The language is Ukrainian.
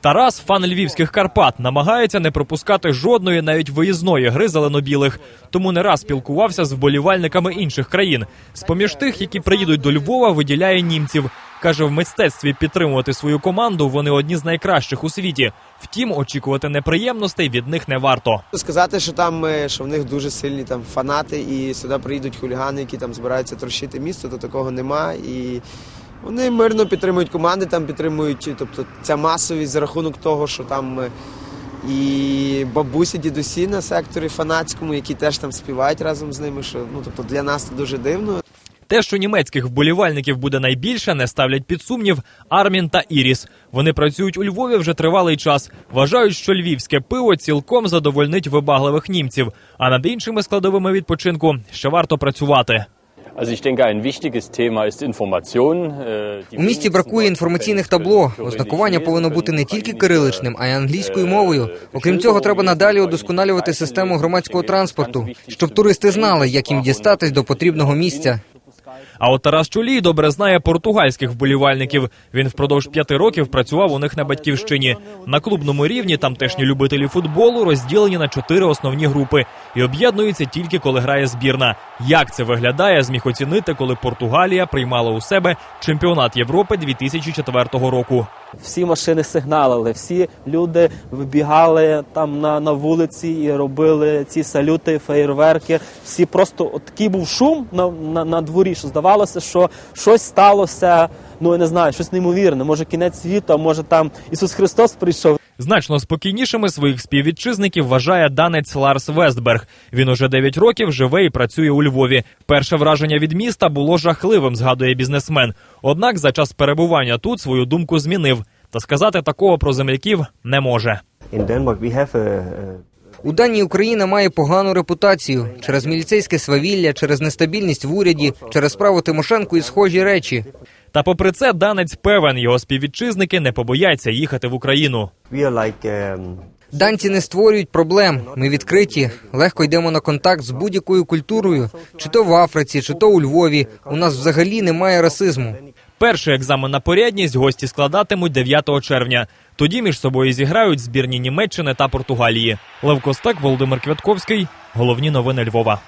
Тарас, фан львівських Карпат, намагається не пропускати жодної навіть виїзної гри зелено-білих. Тому не раз спілкувався з вболівальниками інших країн. З поміж тих, які приїдуть до Львова, виділяє німців. Каже, в мистецтві підтримувати свою команду вони одні з найкращих у світі. Втім, очікувати неприємностей від них не варто. Сказати, що там е, що в них дуже сильні там фанати, і сюди приїдуть хулігани, які там збираються трощити місто, то такого нема. І вони мирно підтримують команди, там підтримують, тобто ця масовість за рахунок того, що там е, і бабусі, дідусі на секторі фанатському, які теж там співають разом з ними. Що ну тобто для нас це дуже дивно. Те, що німецьких вболівальників буде найбільше, не ставлять під сумнів Армін та Іріс. Вони працюють у Львові вже тривалий час. Вважають, що львівське пиво цілком задовольнить вибагливих німців. А над іншими складовими відпочинку ще варто працювати. Äh, У місті бракує інформаційних табло. Ознакування повинно бути не тільки кириличним, а й англійською е, мовою. Окрім цього, треба надалі удосконалювати систему громадського транспорту, щоб туристи знали, як їм дістатись до потрібного місця. А от Тарас Чулій добре знає португальських вболівальників. Він впродовж п'яти років працював у них на батьківщині. На клубному рівні тамтешні любителі футболу розділені на чотири основні групи і об'єднуються тільки коли грає збірна. Як це виглядає, зміг оцінити, коли Португалія приймала у себе чемпіонат Європи 2004 року. Всі машини сигналили, всі люди вибігали там на, на вулиці і робили ці салюти, феєрверки. Всі просто от такий був шум на, на, на дворі, що здавалося, що щось сталося. Ну я не знаю, щось неймовірне. Може кінець світу, а може там Ісус Христос прийшов. Значно спокійнішими своїх співвітчизників вважає данець Ларс Вестберг. Він уже 9 років живе і працює у Львові. Перше враження від міста було жахливим, згадує бізнесмен. Однак за час перебування тут свою думку змінив. Та сказати такого про земляків не може. У Данії Україна має погану репутацію через міліцейське свавілля, через нестабільність в уряді, через справу Тимошенко і схожі речі. Та попри це, данець певен, його співвітчизники не побояться їхати в Україну. um, Данці не створюють проблем. Ми відкриті, легко йдемо на контакт з будь-якою культурою, чи то в Африці, чи то у Львові. У нас взагалі немає расизму. Перший екзамен на порядність гості складатимуть 9 червня. Тоді між собою зіграють збірні Німеччини та Португалії. Лев Костак, Володимир Квятковський. Головні новини Львова.